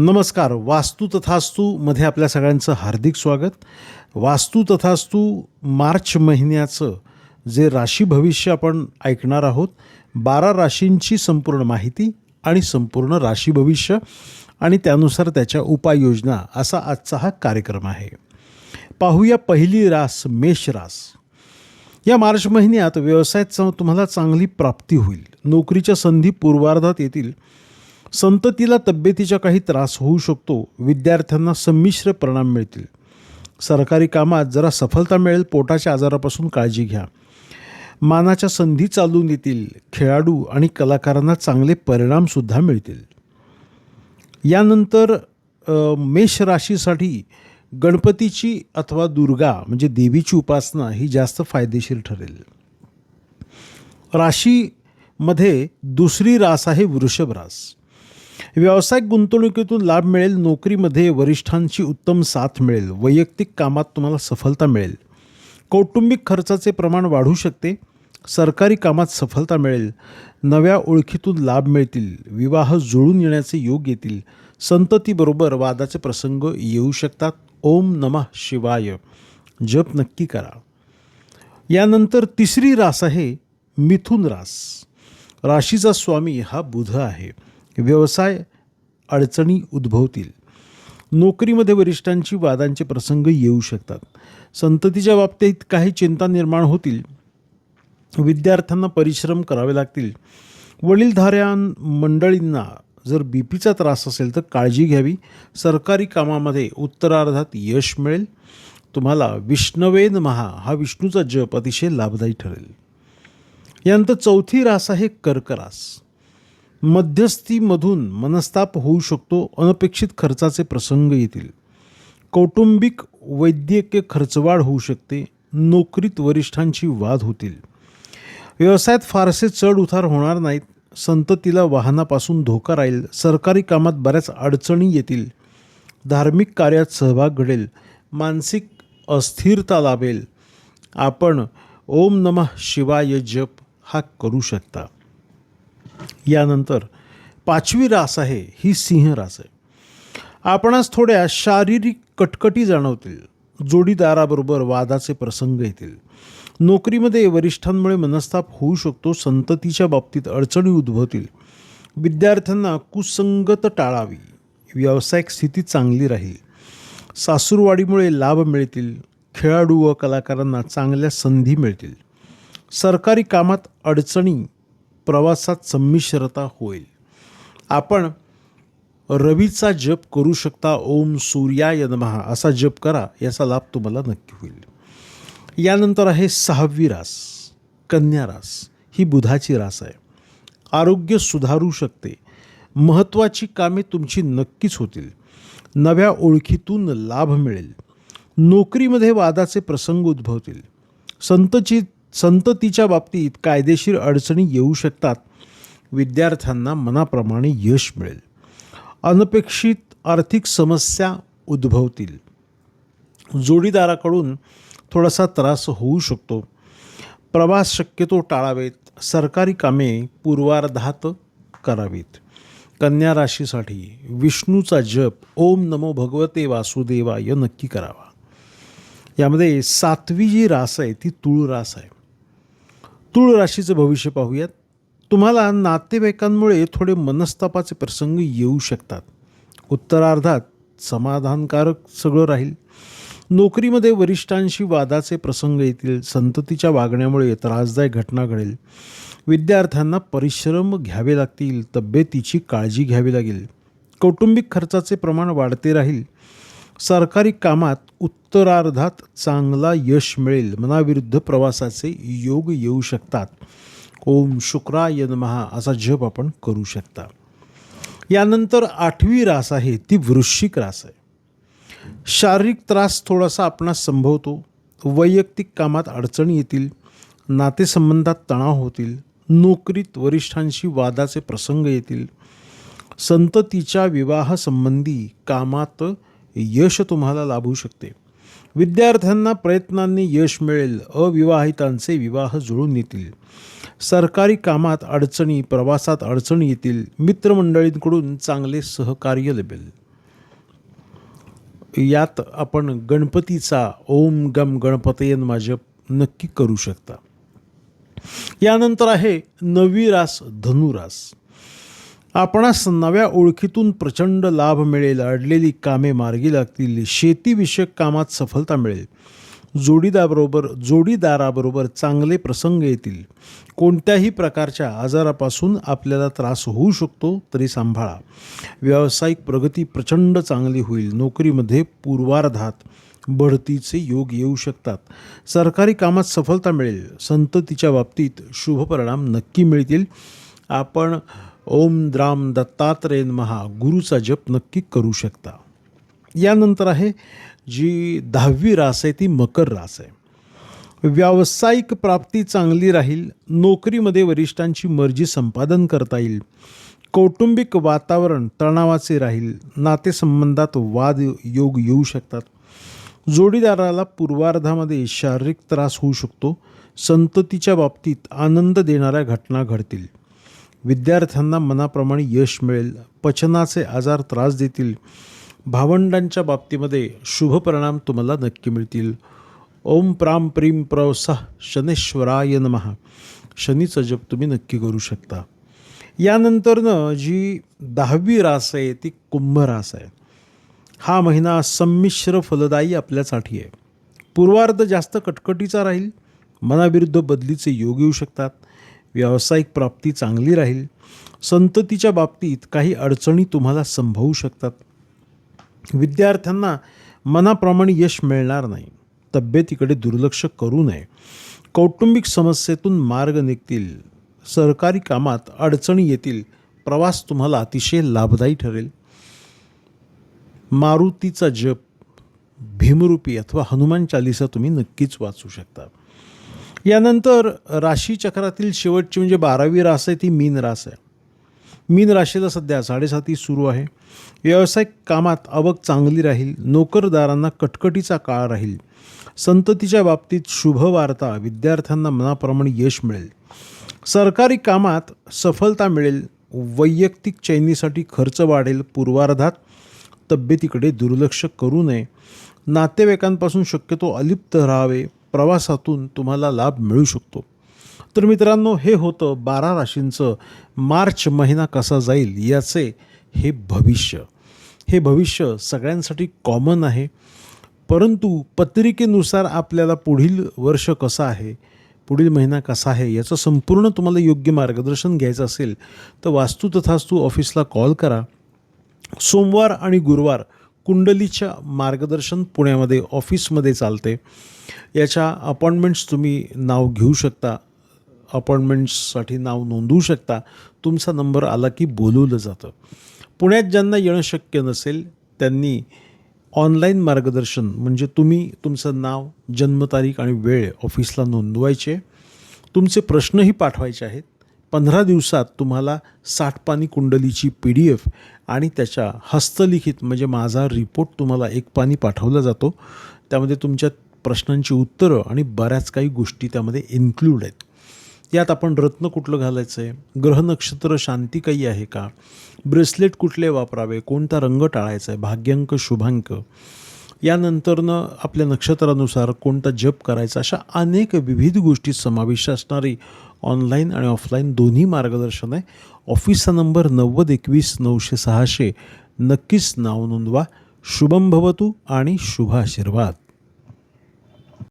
नमस्कार वास्तू तथास्तूमध्ये आपल्या सगळ्यांचं हार्दिक स्वागत. वास्तू तथास्तू मार्च महिन्याचं जे राशी भविष्य आपण ऐकणार आहोत बारा राशींची संपूर्ण माहिती आणि संपूर्ण राशी भविष्य आणि त्यानुसार त्याच्या उपाययोजना असा आजचा हा कार्यक्रम आहे. पाहूया पहिली रास मेष रास. या मार्च महिन्यात व्यवसायात तुम्हाला चांगली प्राप्ती होईल. नोकरीच्या संधी पूर्वार्धात येतील. संततीला तब्येतीचा काही त्रास होऊ शकतो विद्यार्थ्यांना संमिश्र परिणाम मिळतील. सरकारी कामात जरा सफलता मिळेल पोटाच्या आजारापासून काळजी घ्या. मानाच्या संधी चालून येतील खेळाडू आणि कलाकारांना चांगले परिणामसुद्धा मिळतील. यानंतर मेष राशीसाठी गणपतीची अथवा दुर्गा म्हणजे देवीची उपासना ही जास्त फायदेशीर ठरेल. राशीमध्ये दुसरी रास आहे वृषभ रास. व्यावसायिक गुंतवणुकीतून लाभ मिळेल नोकरीमध्ये वरिष्ठांची उत्तम साथ मिळेल वैयक्तिक कामात तुम्हाला सफलता मिळेल. कौटुंबिक खर्चाचे प्रमाण वाढू शकते सरकारी कामात सफलता मिळेल नव्या ओळखीतून लाभ मिळतील विवाह जुळून येण्याचे योग येतील संततीबरोबर वादाचे प्रसंग येऊ शकतात. ओम नमः शिवाय. जप नक्की करा. यानंतर तिसरी रास आहे मिथुन रास. राशीचा स्वामी हा बुध आहे. व्यवसाय अडचणी उद्भवतील. नोकरीमध्ये वरिष्ठांची वादांचे प्रसंग येऊ शकतात. संततीच्या बाबतीत काही चिंता निर्माण होतील. विद्यार्थ्यांना परिश्रम करावे लागतील. वडीलधाऱ्या मंडळींना जर बी पीचा त्रास असेल तर काळजी घ्यावी. सरकारी कामामध्ये उत्तरार्धात यश मिळेल. तुम्हाला विष्णवेन महा हा विष्णूचा जप अतिशय लाभदायी ठरेल. यानंतर चौथी रास आहे कर्करास. मध्यस्थीमधून मनस्ताप होऊ शकतो अनपेक्षित खर्चाचे प्रसंग येतील. कौटुंबिक वैद्यकीय खर्चवाढ होऊ शकते नोकरीत वरिष्ठांची वाद होतील. व्यवसायात फारसे चढ उतार होणार नाहीत संततीला वाहनापासून धोका राहील सरकारी कामात बऱ्याच अडचणी येतील धार्मिक कार्यात सहभाग घडेल मानसिक अस्थिरता लाभेल. आपण ओम नमः शिवाय जप हा करू शकता. यानंतर पाचवी रास आहे ही सिंह रास आहे. आपणास थोड्या शारीरिक कटकटी जाणवतील जोडीदाराबरोबर वादाचे प्रसंग येतील. नोकरीमध्ये वरिष्ठांमुळे मनस्ताप होऊ शकतो संततीच्या बाबतीत अडचणी उद्भवतील. विद्यार्थ्यांना कुसंगत टाळावी व्यावसायिक स्थिती चांगली राहील. सासूरवाडीमुळे लाभ मिळतील खेळाडू व कलाकारांना चांगल्या संधी मिळतील. सरकारी कामात अडचणी प्रवासात संमिश्रता होईल. आपण रवीचा जप करू शकता ओम सूर्याय यनमहा असा जप करा याचा लाभ तुम्हाला नक्की होईल. यानंतर आहे सहावी रास कन्या रास. ही बुधाची रास आहे. आरोग्य सुधारू शकते. महत्त्वाची कामे तुमची नक्कीच होतील. नव्या ओळखीतून लाभ मिळेल. नोकरीमध्ये वादाचे प्रसंग उद्भवतील. संतचित संततीच्या बाबतीत कायदेशीर अडचणी येऊ शकतात. विद्यार्थ्यांना मनाप्रमाणे यश मिळेल. अनपेक्षित आर्थिक समस्या उद्भवतील. जोडीदाराकडून थोडासा त्रास होऊ शकतो. प्रवास शक्यतो टाळावेत. सरकारी कामे पूर्वार्धात करावीत. कन्या राशीसाठी विष्णूचा जप ओम नमो भगवते वासुदेवाय नक्की करावा. यामध्ये सातवी जी रास आहे ती तुळ रास आहे. तुळ राशीचं भविष्य पाहूयात. तुम्हाला नातेवाईकांमुळे थोडे मनस्तापाचे प्रसंग येऊ शकतात. उत्तरार्धात समाधानकारक सगळं राहील. नोकरीमध्ये वरिष्ठांशी वादाचे प्रसंग येतील. संततीच्या वागण्यामुळे त्रासदायक घटना घडेल. विद्यार्थ्यांना परिश्रम घ्यावे लागतील. तब्येतीची काळजी घ्यावी लागेल. कौटुंबिक खर्चाचे प्रमाण वाढते राहील. सरकारी कामात उत्तरार्धात चांगला यश मिळेल मनाविरुद्ध प्रवासाचे योग येऊ शकतात. ओम शुक्राय महा असा जप आपण करू शकता. यानंतर आठवी रास आहे ती वृश्चिक रास आहे. शारीरिक त्रास थोडासा आपणास संभवतो. वैयक्तिक कामात अडचणी येतील. नातेसंबंधात तणाव होतील. नोकरीत वरिष्ठांशी वादाचे प्रसंग येतील. संततीच्या विवाहासंबंधी कामात यश तुम्हाला लाभू शकते. विद्यार्थ्यांना प्रयत्नांनी यश मिळेल अविवाहितांचे विवाह जुळून येतील. सरकारी कामात अडचणी प्रवासात अडचणी येतील मित्रमंडळींकडून चांगले सहकार्य लभेल. यात आपण गणपतीचा ओम गम गणपतयन माझं नक्की करू शकता. यानंतर आहे नवी रास धनुरास. आपणास नव्या ओळखीतून प्रचंड लाभ मिळेल. अडलेली कामे मार्गी लागतील. शेतीविषयक कामात सफलता मिळेल. जोडीदाबरोबर जोडीदाराबरोबर चांगले प्रसंग येतील. कोणत्याही प्रकारच्या आजारापासून आपल्याला त्रास होऊ शकतो तरी सांभाळा. व्यावसायिक प्रगती प्रचंड चांगली होईल. नोकरीमध्ये पूर्वार्धात बढतीचे योग येऊ शकतात. सरकारी कामात सफलता मिळेल. संततीच्या बाबतीत शुभ परिणाम नक्की मिळतील. आपण ओम द्राम दत्तात्रेयन महा गुरुचा जप नक्की करू शकता. यानंतर आहे जी दहावी रास आहे ती मकर रास आहे. व्यावसायिक प्राप्ती चांगली राहील नोकरीमध्ये वरिष्ठांची मर्जी संपादन करता येईल कौटुंबिक वातावरण तणावाचे राहील नातेसंबंधात वाद योग येऊ शकतात. जोडीदाराला पूर्वार्धामध्ये शारीरिक त्रास होऊ शकतो संततीच्या बाबतीत आनंद देणाऱ्या घटना घडतील. विद्यार्थ्यांना मनाप्रमाणे यश मिळेल पचनाचे आजार त्रास देतील भावंडांच्या बाबतीमध्ये शुभ परिणाम तुम्हाला नक्की मिळतील. ओम प्राम प्रीम प्रवसा शनेश्वराय नमहा शनीचा जप तुम्ही नक्की करू शकता. यानंतरनं जी दहावी रास आहे ती कुंभ रास आहे. हा महिना संमिश्र फलदायी आपल्यासाठी आहे. पूर्वार्ध जास्त कटकटीचा राहील मनाविरुद्ध बदलीचे योग येऊ शकतात. व्यावसायिक प्राप्ती चांगली राहील. संततीच्या बाबतीत काही अडचणी तुम्हाला संभवू शकतात. विद्यार्थ्यांना मनाप्रमाणे यश मिळणार नाही. तब्येतीकडे दुर्लक्ष करू नये. कौटुंबिक समस्येतून मार्ग निघतील. सरकारी कामात अडचणी येतील. प्रवास तुम्हाला अतिशय लाभदायी ठरेल. मारुतीचा जप भीमरूपी अथवा हनुमान चालिसा तुम्ही नक्कीच वाचू शकता. यानंतर राशीचक्रातील शेवटची म्हणजे बारावी रास आहे ती मीन रास आहे. मीन राशीला सध्या साडेसाती सुरू आहे. व्यावसायिक कामात आवक चांगली राहील नोकरदारांना कटकटीचा काळ राहील. संततीच्या बाबतीत शुभ वार्ता विद्यार्थ्यांना मनाप्रमाणे यश मिळेल. सरकारी कामात सफलता मिळेल वैयक्तिक चैनीसाठी खर्च वाढेल पूर्वार्धात तब्येतीकडे दुर्लक्ष करू नये. नातेवाईकांपासून शक्यतो अलिप्त राहावे. प्रवासातून तुम्हाला लाभ मिळू शकतो. तर मित्रांनो हे होतं बारा राशींचं मार्च महिना कसा जाईल याचे हे भविष्य. हे भविष्य सगळ्यांसाठी कॉमन आहे. परंतु पत्रिकेनुसार आपल्याला पुढील वर्ष कसं आहे पुढील महिना कसा आहे याचं संपूर्ण तुम्हाला योग्य मार्गदर्शन घ्यायचं असेल तर वास्तू तथास्तू ऑफिसला कॉल करा. सोमवार आणि गुरुवार कुंडलीच्या मार्गदर्शन पुण्यामध्ये ऑफिसमध्ये चालते. याच्या अपॉइंटमेंट्स तुम्ही नाव घेऊ शकता. अपॉइंटमेंट्ससाठी नाव नोंदवू शकता. तुमचा नंबर आला की बोलवलं जातं. पुण्यात ज्यांना येणं शक्य नसेल त्यांनी ऑनलाईन मार्गदर्शन म्हणजे तुम्ही तुमचं नाव जन्मतारीख आणि वेळ ऑफिसला नोंदवायचे. तुमचे प्रश्नही पाठवायचे आहेत. पंधरा दिवसात तुम्हाला साठपाणी कुंडलीची पी डी एफ आणि त्याच्या हस्तलिखित म्हणजे माझा रिपोर्ट तुम्हाला एक पाणी पाठवला जातो. त्यामध्ये तुमच्या प्रश्नांची उत्तरं आणि बऱ्याच काही गोष्टी त्यामध्ये इन्क्लूड आहेत. यात आपण रत्न कुठलं घालायचं आहे ग्रह नक्षत्र शांती काही आहे का? ब्रेसलेट कुठले वापरावे? कोणता रंग टाळायचा आहे भाग्यांक शुभांक? यानंतरनं आपल्या नक्षत्रानुसार कोणता जप करायचा? अशा अनेक विविध गोष्टी समाविष्ट असणारी ऑनलाईन आणि ऑफलाईन दोन्ही मार्गदर्शन आहे. ऑफिसचा नंबर नव्वद एकवीस नऊशे सहाशे. नक्कीच नाव नोंदवा. शुभम भवतू आणि शुभ आशीर्वाद.